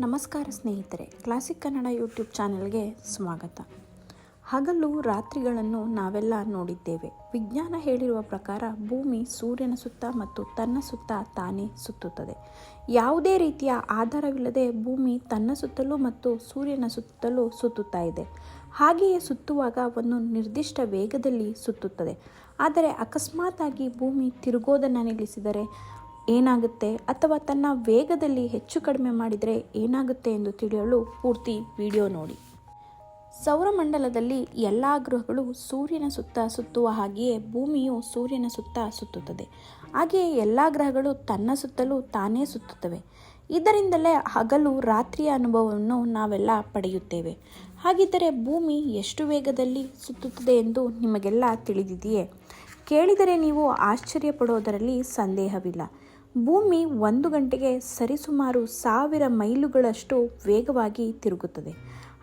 ನಮಸ್ಕಾರ ಸ್ನೇಹಿತರೆ classic Kannada YouTube ಚಾನೆಲ್ಗೆ ಸ್ವಾಗತ. ಹಗಲು ರಾತ್ರಿಗಳನ್ನು ನಾವೆಲ್ಲ ನೋಡಿದ್ದೇವೆ. ವಿಜ್ಞಾನ ಹೇಳಿರುವ ಪ್ರಕಾರ ಭೂಮಿ ಸೂರ್ಯನ ಸುತ್ತ ಮತ್ತು ತನ್ನ ಸುತ್ತ ತಾನೇ ಸುತ್ತುತ್ತದೆ. ಯಾವುದೇ ರೀತಿಯ ಆಧಾರವಿಲ್ಲದೆ ಭೂಮಿ ತನ್ನ ಸುತ್ತಲೂ ಮತ್ತು ಸೂರ್ಯನ ಸುತ್ತಲೂ ಸುತ್ತುತ್ತಾ ಇದೆ. ಹಾಗೆಯೇ ಸುತ್ತುವಾಗ ಒಂದು ನಿರ್ದಿಷ್ಟ ವೇಗದಲ್ಲಿ ಸುತ್ತುತ್ತದೆ. ಆದರೆ ಅಕಸ್ಮಾತಾಗಿ ಭೂಮಿ ತಿರುಗೋದನ್ನು ನಿಲ್ಲಿಸಿದರೆ ಏನಾಗುತ್ತೆ ಅಥವಾ ತನ್ನ ವೇಗದಲ್ಲಿ ಹೆಚ್ಚು ಕಡಿಮೆ ಮಾಡಿದರೆ ಏನಾಗುತ್ತೆ ಎಂದು ತಿಳಿಯಲು ಪೂರ್ತಿ ವಿಡಿಯೋ ನೋಡಿ. ಸೌರಮಂಡಲದಲ್ಲಿ ಎಲ್ಲ ಗ್ರಹಗಳು ಸೂರ್ಯನ ಸುತ್ತ ಸುತ್ತುವ ಹಾಗೆಯೇ ಭೂಮಿಯು ಸೂರ್ಯನ ಸುತ್ತ ಸುತ್ತುತ್ತದೆ. ಹಾಗೆಯೇ ಎಲ್ಲ ಗ್ರಹಗಳು ತನ್ನ ಸುತ್ತಲೂ ತಾನೇ ಸುತ್ತುತ್ತವೆ. ಇದರಿಂದಲೇ ಹಗಲು ರಾತ್ರಿಯ ಅನುಭವವನ್ನು ನಾವೆಲ್ಲ ಪಡೆಯುತ್ತೇವೆ. ಹಾಗಿದ್ದರೆ ಭೂಮಿ ಎಷ್ಟು ವೇಗದಲ್ಲಿ ಸುತ್ತುತ್ತದೆ ಎಂದು ನಿಮಗೆಲ್ಲ ತಿಳಿದಿದೆಯೇ? ಕೇಳಿದರೆ ನೀವು ಆಶ್ಚರ್ಯ ಪಡೋದರಲ್ಲಿ ಸಂದೇಹವಿಲ್ಲ. ಭೂಮಿ ಒಂದು ಗಂಟೆಗೆ ಸರಿಸುಮಾರು ಸಾವಿರ ಮೈಲುಗಳಷ್ಟು ವೇಗವಾಗಿ ತಿರುಗುತ್ತದೆ.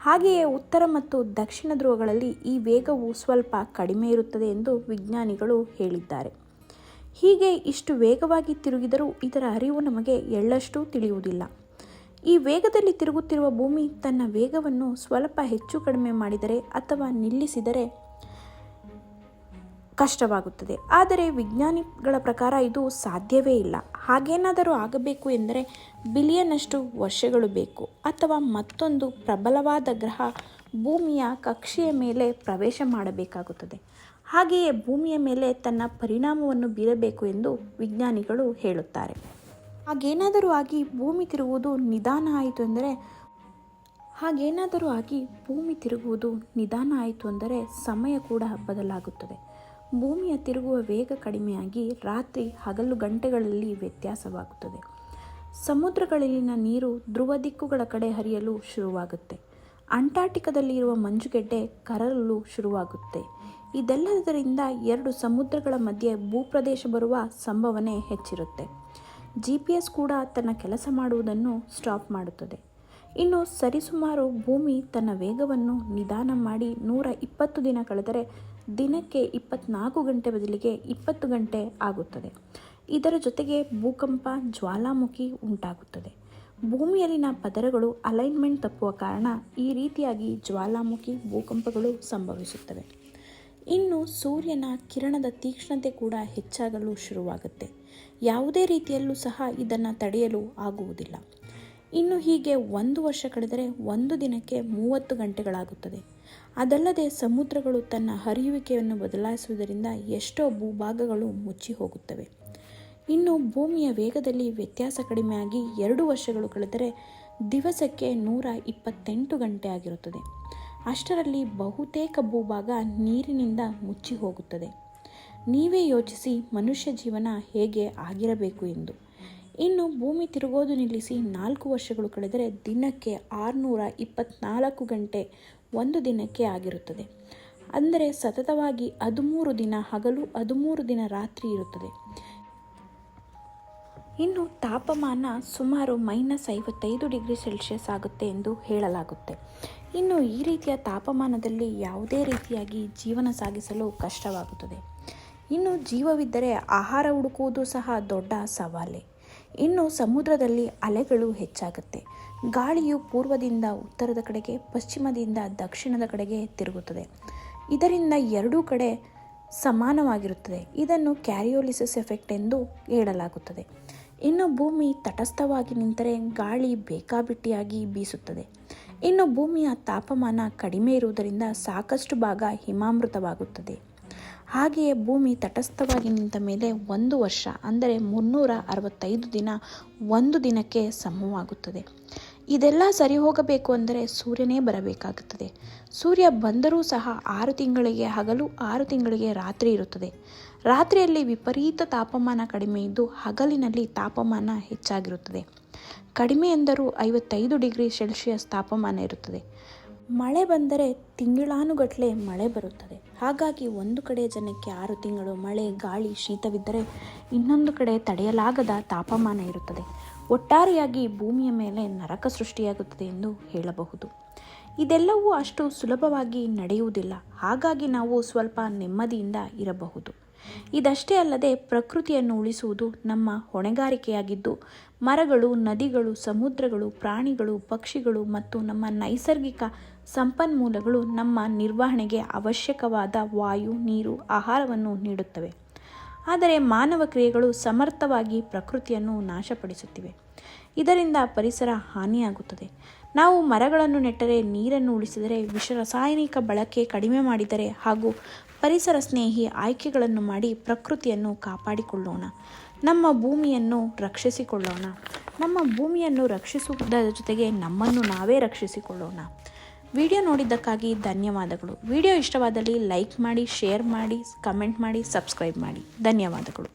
ಹಾಗೆಯೇ ಉತ್ತರ ಮತ್ತು ದಕ್ಷಿಣ ಧ್ರುವಗಳಲ್ಲಿ ಈ ವೇಗವು ಸ್ವಲ್ಪ ಕಡಿಮೆ ಇರುತ್ತದೆ ಎಂದು ವಿಜ್ಞಾನಿಗಳು ಹೇಳಿದ್ದಾರೆ. ಹೀಗೆ ಇಷ್ಟು ವೇಗವಾಗಿ ತಿರುಗಿದರೂ ಇದರ ಅರಿವು ನಮಗೆ ಎಳ್ಳಷ್ಟು ತಿಳಿಯುವುದಿಲ್ಲ. ಈ ವೇಗದಲ್ಲಿ ತಿರುಗುತ್ತಿರುವ ಭೂಮಿ ತನ್ನ ವೇಗವನ್ನು ಸ್ವಲ್ಪ ಹೆಚ್ಚು ಕಡಿಮೆ ಮಾಡಿದರೆ ಅಥವಾ ನಿಲ್ಲಿಸಿದರೆ ಕಷ್ಟವಾಗುತ್ತದೆ. ಆದರೆ ವಿಜ್ಞಾನಿಗಳ ಪ್ರಕಾರ ಇದು ಸಾಧ್ಯವೇ ಇಲ್ಲ. ಹಾಗೇನಾದರೂ ಆಗಬೇಕು ಎಂದರೆ ಬಿಲಿಯನ್ನಷ್ಟು ವರ್ಷಗಳು ಬೇಕು ಅಥವಾ ಮತ್ತೊಂದು ಪ್ರಬಲವಾದ ಗ್ರಹ ಭೂಮಿಯ ಕಕ್ಷೆಯ ಮೇಲೆ ಪ್ರವೇಶ ಮಾಡಬೇಕಾಗುತ್ತದೆ. ಹಾಗೆಯೇ ಭೂಮಿಯ ಮೇಲೆ ತನ್ನ ಪರಿಣಾಮವನ್ನು ಬೀರಬೇಕು ಎಂದು ವಿಜ್ಞಾನಿಗಳು ಹೇಳುತ್ತಾರೆ. ಹಾಗೇನಾದರೂ ಆಗಿ ಭೂಮಿ ತಿರುಗುವುದು ನಿಧಾನ ಆಯಿತು ಎಂದರೆ ಹಾಗೇನಾದರೂ ಆಗಿ ಭೂಮಿ ತಿರುಗುವುದು ನಿಧಾನ ಆಯಿತು ಅಂದರೆ ಸಮಯ ಕೂಡ ಬದಲಾಗುತ್ತದೆ. ಭೂಮಿಯ ತಿರುಗುವ ವೇಗ ಕಡಿಮೆಯಾಗಿ ರಾತ್ರಿ ಹಗಲು ಗಂಟೆಗಳಲ್ಲಿ ವ್ಯತ್ಯಾಸವಾಗುತ್ತದೆ. ಸಮುದ್ರಗಳಲ್ಲಿನ ನೀರು ಧ್ರುವ ದಿಕ್ಕುಗಳ ಕಡೆ ಹರಿಯಲು ಶುರುವಾಗುತ್ತೆ. ಅಂಟಾರ್ಟಿಕದಲ್ಲಿ ಇರುವ ಮಂಜುಗೆಡ್ಡೆ ಕರಲು ಶುರುವಾಗುತ್ತೆ. ಇದೆಲ್ಲದರಿಂದ ಎರಡು ಸಮುದ್ರಗಳ ಮಧ್ಯೆ ಭೂಪ್ರದೇಶ ಬರುವ ಸಂಭವನೆ ಹೆಚ್ಚಿರುತ್ತೆ. ಜಿ ಪಿ ಎಸ್ ಕೂಡ ತನ್ನ ಕೆಲಸ ಮಾಡುವುದನ್ನು ಸ್ಟಾಪ್ ಮಾಡುತ್ತದೆ. ಇನ್ನು ಸರಿಸುಮಾರು ಭೂಮಿ ತನ್ನ ವೇಗವನ್ನು ನಿಧಾನ ಮಾಡಿ ನೂರ ಇಪ್ಪತ್ತು ದಿನ ಕಳೆದರೆ ದಿನಕ್ಕೆ ಇಪ್ಪತ್ನಾಲ್ಕು ಗಂಟೆ ಬದಲಿಗೆ ಇಪ್ಪತ್ತು ಗಂಟೆ ಆಗುತ್ತದೆ. ಇದರ ಜೊತೆಗೆ ಭೂಕಂಪ, ಜ್ವಾಲಾಮುಖಿ ಉಂಟಾಗುತ್ತದೆ. ಭೂಮಿಯಲ್ಲಿನ ಪದರಗಳು ಅಲೈನ್ಮೆಂಟ್ ತಪ್ಪುವ ಕಾರಣ ಈ ರೀತಿಯಾಗಿ ಜ್ವಾಲಾಮುಖಿ ಭೂಕಂಪಗಳು ಸಂಭವಿಸುತ್ತವೆ. ಇನ್ನು ಸೂರ್ಯನ ಕಿರಣದ ತೀಕ್ಷ್ಣತೆ ಕೂಡ ಹೆಚ್ಚಾಗಲು ಶುರುವಾಗುತ್ತೆ. ಯಾವುದೇ ರೀತಿಯಲ್ಲೂ ಸಹ ಇದನ್ನು ತಡೆಯಲು ಆಗುವುದಿಲ್ಲ. ಇನ್ನು ಹೀಗೆ ಒಂದು ವರ್ಷ ಕಳೆದರೆ ಒಂದು ದಿನಕ್ಕೆ ಮೂವತ್ತು ಗಂಟೆಗಳಾಗುತ್ತದೆ. ಅದಲ್ಲದೆ ಸಮುದ್ರಗಳು ತನ್ನ ಹರಿಯುವಿಕೆಯನ್ನು ಬದಲಾಯಿಸುವುದರಿಂದ ಎಷ್ಟೋ ಭೂಭಾಗಗಳು ಮುಚ್ಚಿ ಹೋಗುತ್ತವೆ. ಇನ್ನು ಭೂಮಿಯ ವೇಗದಲ್ಲಿ ವ್ಯತ್ಯಾಸ ಕಡಿಮೆಯಾಗಿ ಎರಡು ವರ್ಷಗಳು ಕಳೆದರೆ ದಿವಸಕ್ಕೆ ನೂರ ಇಪ್ಪತ್ತೆಂಟು ಗಂಟೆ ಆಗಿರುತ್ತದೆ. ಅಷ್ಟರಲ್ಲಿ ಬಹುತೇಕ ಭೂಭಾಗ ನೀರಿನಿಂದ ಮುಚ್ಚಿ ಹೋಗುತ್ತದೆ. ನೀವೇ ಯೋಚಿಸಿ ಮನುಷ್ಯ ಜೀವನ ಹೇಗೆ ಆಗಿರಬೇಕು ಎಂದು. ಇನ್ನು ಭೂಮಿ ತಿರುಗೋದು ನಿಲ್ಲಿಸಿ ನಾಲ್ಕು ವರ್ಷಗಳು ಕಳೆದರೆ ದಿನಕ್ಕೆ ಆರುನೂರ ಇಪ್ಪತ್ನಾಲ್ಕು ಗಂಟೆ ಒಂದು ದಿನಕ್ಕೆ ಆಗಿರುತ್ತದೆ. ಅಂದರೆ ಸತತವಾಗಿ ಹದಿಮೂರು ದಿನ ಹಗಲು, ಹದಿಮೂರು ದಿನ ರಾತ್ರಿ ಇರುತ್ತದೆ. ಇನ್ನು ತಾಪಮಾನ ಸುಮಾರು ಮೈನಸ್ ಐವತ್ತೈದು ಡಿಗ್ರಿ ಸೆಲ್ಸಿಯಸ್ ಆಗುತ್ತೆ ಎಂದು ಹೇಳಲಾಗುತ್ತೆ. ಇನ್ನು ಈ ರೀತಿಯ ತಾಪಮಾನದಲ್ಲಿ ಯಾವುದೇ ರೀತಿಯಾಗಿ ಜೀವನ ಸಾಗಿಸಲು ಕಷ್ಟವಾಗುತ್ತದೆ. ಇನ್ನು ಜೀವವಿದ್ದರೆ ಆಹಾರ ಹುಡುಕುವುದು ಸಹ ದೊಡ್ಡ ಸವಾಲೇ. ಇನ್ನು ಸಮುದ್ರದಲ್ಲಿ ಅಲೆಗಳು ಹೆಚ್ಚಾಗುತ್ತೆ. ಗಾಳಿಯು ಪೂರ್ವದಿಂದ ಉತ್ತರದ ಕಡೆಗೆ, ಪಶ್ಚಿಮದಿಂದ ದಕ್ಷಿಣದ ಕಡೆಗೆ ತಿರುಗುತ್ತದೆ. ಇದರಿಂದ ಎರಡೂ ಕಡೆ ಸಮಾನವಾಗಿರುತ್ತದೆ. ಇದನ್ನು ಕ್ಯಾರಿಯೋಲಿಸಿಸ್ ಎಫೆಕ್ಟ್ ಎಂದು ಹೇಳಲಾಗುತ್ತದೆ. ಇನ್ನು ಭೂಮಿ ತಟಸ್ಥವಾಗಿ ನಿಂತರೆ ಗಾಳಿ ಬೇಕಾಬಿಟ್ಟಿಯಾಗಿ ಬೀಸುತ್ತದೆ. ಇನ್ನು ಭೂಮಿಯ ತಾಪಮಾನ ಕಡಿಮೆ ಇರುವುದರಿಂದ ಸಾಕಷ್ಟು ಭಾಗ ಹಿಮಾಮೃತವಾಗುತ್ತದೆ. ಹಾಗೆಯೇ ಭೂಮಿ ತಟಸ್ಥವಾಗಿ ನಿಂತ ಮೇಲೆ ಒಂದು ವರ್ಷ, ಅಂದರೆ ಮುನ್ನೂರ ಅರವತ್ತೈದು ದಿನ ಒಂದು ದಿನಕ್ಕೆ ಸಮವಾಗುತ್ತದೆ. ಇದೆಲ್ಲ ಸರಿ ಹೋಗಬೇಕು ಅಂದರೆ ಸೂರ್ಯನೇ ಬರಬೇಕಾಗುತ್ತದೆ. ಸೂರ್ಯ ಬಂದರೂ ಸಹ ಆರು ತಿಂಗಳಿಗೆ ಹಗಲು, ಆರು ತಿಂಗಳಿಗೆ ರಾತ್ರಿ ಇರುತ್ತದೆ. ರಾತ್ರಿಯಲ್ಲಿ ವಿಪರೀತ ತಾಪಮಾನ ಕಡಿಮೆ ಇದ್ದು ಹಗಲಿನಲ್ಲಿ ತಾಪಮಾನ ಹೆಚ್ಚಾಗಿರುತ್ತದೆ. ಕಡಿಮೆ ಎಂದರೂ ಐವತ್ತೈದು ಡಿಗ್ರಿ ಸೆಲ್ಸಿಯಸ್ ತಾಪಮಾನ ಇರುತ್ತದೆ. ಮಳೆ ಬಂದರೆ ತಿಂಗಳಾನುಗಟ್ಟಲೆ ಮಳೆ ಬರುತ್ತದೆ. ಹಾಗಾಗಿ ಒಂದು ಕಡೆ ಜನಕ್ಕೆ ಆರು ತಿಂಗಳು ಮಳೆ, ಗಾಳಿ, ಶೀತವಿದ್ದರೆ ಇನ್ನೊಂದು ಕಡೆ ತಡೆಯಲಾಗದ ತಾಪಮಾನ ಇರುತ್ತದೆ. ಒಟ್ಟಾರೆಯಾಗಿ ಭೂಮಿಯ ಮೇಲೆ ನರಕ ಸೃಷ್ಟಿಯಾಗುತ್ತದೆ ಎಂದು ಹೇಳಬಹುದು. ಇದೆಲ್ಲವೂ ಅಷ್ಟು ಸುಲಭವಾಗಿ ನಡೆಯುವುದಿಲ್ಲ. ಹಾಗಾಗಿ ನಾವು ಸ್ವಲ್ಪ ನೆಮ್ಮದಿಯಿಂದ ಇರಬಹುದು. ಇದಷ್ಟೇ ಅಲ್ಲದೆ ಪ್ರಕೃತಿಯನ್ನು ಉಳಿಸುವುದು ನಮ್ಮ ಹೊಣೆಗಾರಿಕೆಯಾಗಿದ್ದು, ಮರಗಳು, ನದಿಗಳು, ಸಮುದ್ರಗಳು, ಪ್ರಾಣಿಗಳು, ಪಕ್ಷಿಗಳು ಮತ್ತು ನಮ್ಮ ನೈಸರ್ಗಿಕ ಸಂಪನ್ಮೂಲಗಳು ನಮ್ಮ ನಿರ್ವಹಣೆಗೆ ಅವಶ್ಯಕವಾದ ವಾಯು, ನೀರು, ಆಹಾರವನ್ನು ನೀಡುತ್ತವೆ. ಆದರೆ ಮಾನವ ಕ್ರಿಯೆಗಳು ಸಮರ್ಥವಾಗಿ ಪ್ರಕೃತಿಯನ್ನು ನಾಶಪಡಿಸುತ್ತಿವೆ. ಇದರಿಂದ ಪರಿಸರ ಹಾನಿಯಾಗುತ್ತದೆ. ನಾವು ಮರಗಳನ್ನು ನೆಟ್ಟರೆ ನೀರನ್ನು ಉಳಿಸಿದರೆ ವಿಷ ರಾಸಾಯನಿಕ ಬಳಕೆ ಕಡಿಮೆ ಮಾಡಿದರೆ ಹಾಗೂ ಪರಿಸರ ಸ್ನೇಹಿ ಆಯ್ಕೆಗಳನ್ನು ಮಾಡಿ ಪ್ರಕೃತಿಯನ್ನು ಕಾಪಾಡಿಕೊಳ್ಳೋಣ. ನಮ್ಮ ಭೂಮಿಯನ್ನು ರಕ್ಷಿಸಿಕೊಳ್ಳೋಣ. ನಮ್ಮ ಭೂಮಿಯನ್ನು ರಕ್ಷಿಸುವುದರ ಜೊತೆಗೆ ನಮ್ಮನ್ನು ನಾವೇ ರಕ್ಷಿಸಿಕೊಳ್ಳೋಣ. ವಿಡಿಯೋ ನೋಡಿದ್ದಕ್ಕಾಗಿ ಧನ್ಯವಾದಗಳು. ವಿಡಿಯೋ ಇಷ್ಟವಾದಲ್ಲಿ ಲೈಕ್ ಮಾಡಿ ಶೇರ್ ಮಾಡಿ ಕಮೆಂಟ್ ಮಾಡಿ ಸಬ್ಸ್ಕ್ರೈಬ್ ಮಾಡಿ. ಧನ್ಯವಾದಗಳು.